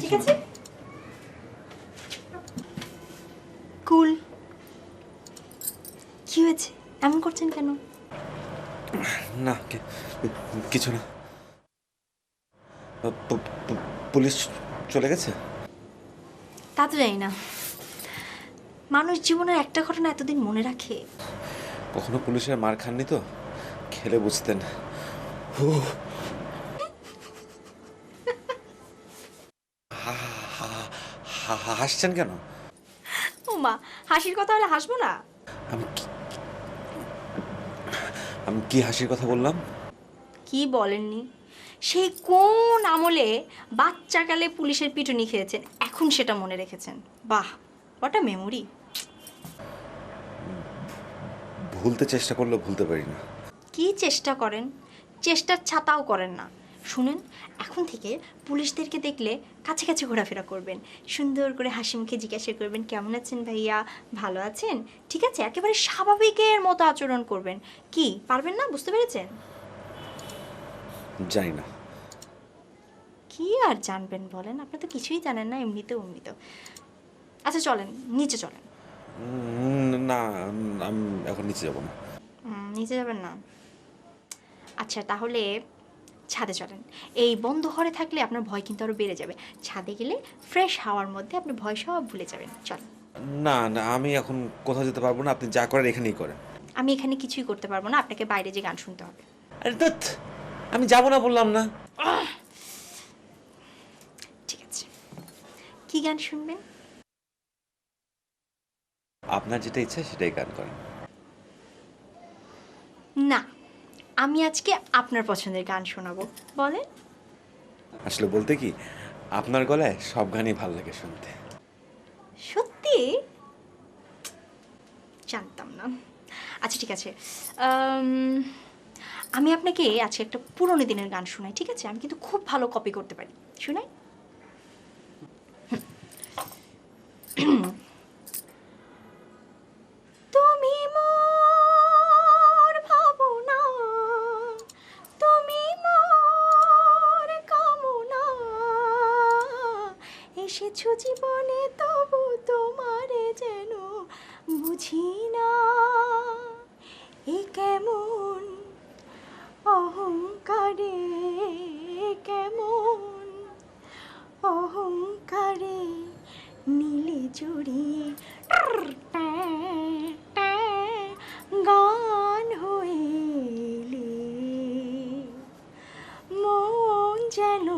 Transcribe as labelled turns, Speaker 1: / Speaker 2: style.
Speaker 1: ঠিক আছে? কুল। কি হয়েছে? এমন করছেন কেন?
Speaker 2: না কিছু না। পুলিশ চলে গেছে?
Speaker 1: তা তো জানি না। মানুষ জীবনের একটা ঘটনা এতদিন মনে রাখে।
Speaker 2: কখনো পুলিশের মার খাননি তো? খেলে বুঝতেন। হাসছেন কেন?
Speaker 1: ও মা হাসির কথা হলে হাসবো না?
Speaker 2: আমি কি আমি কি হাসির কথা বললাম?
Speaker 1: কি বলেননি? সেই কোন আমলে বাচ্চাকালে পুলিশের পিটুনি খেয়েছেন এখন সেটা মনে রেখেছেন। বাহ ওটা মেমোরি
Speaker 2: ভুলতে চেষ্টা করলেও ভুলতে পারি না।
Speaker 1: কি চেষ্টা করেন? চেষ্টার ছাতাও করেন না। শুনেন এখন থেকে পুলিশদেরকে দেখলে কাছে কাছে ঘোরাফেরা করবেন। সুন্দর করে হাসি মুখে জিজ্ঞাসা করবেন কেমন আছেন ভাইয়া? ভালো আছেন? ঠিক আছে একেবারে স্বাভাবিকের মতো আচরণ করবেন। কি পারবেন না? বুঝতে পেরেছেন?
Speaker 2: জানি না।
Speaker 1: কি আর জানবেন বলেন? আপনি তো কিছুই জানেন না এমনিতেও এমনিতেও আচ্ছা চলেন নিচে চলেন।
Speaker 2: না আমি এখন নিচে যাব না।
Speaker 1: নিচে যাবেন না। আচ্ছা তাহলে ছাদে চলেন। এই বন্ধ ঘরে থাকলে আপনার ভয় কিন্তু আরও বেড়ে যাবে। ছাদে গেলে ফ্রেশ হাওয়ার মধ্যে আপনি ভয় সব ভুলে যাবেন। চলেন।
Speaker 2: না না আমি এখন কোথাও যেতে পারব না। আপনি যা করেন এখানেই করেন।
Speaker 1: আমি এখানে কিছুই করতে পারব না। আপনাকে বাইরে যে গান শুনতে হবে।
Speaker 2: আরে ধ্যাৎ, আমি যাব না বললাম না।
Speaker 1: ঠিক আছে। কি গান শুনবেন?
Speaker 2: আপনার যেটা ইচ্ছা সেটাই গান করেন।
Speaker 1: না। আমি আজকে আপনার পছন্দের গান শোনাবো। বলেন।
Speaker 2: আসলে বলতে কি আপনার গলায় সব গানই ভালো লাগে শুনতে।
Speaker 1: সত্যি? জানতাম না। আচ্ছা ঠিক আছে। আমি আপনাকে আজকে একটা পুরনো দিনের গান শোনাই ঠিক আছে? আমি কিন্তু খুব ভালো কপি করতে পারি। শোনাই? এসেছ জীবনে, তবু তোমারে যেন বুঝি না। এ কেমন অহংকারে কেমন অহংকারে নীলে জড়িয়ে গান হইলে মন যেন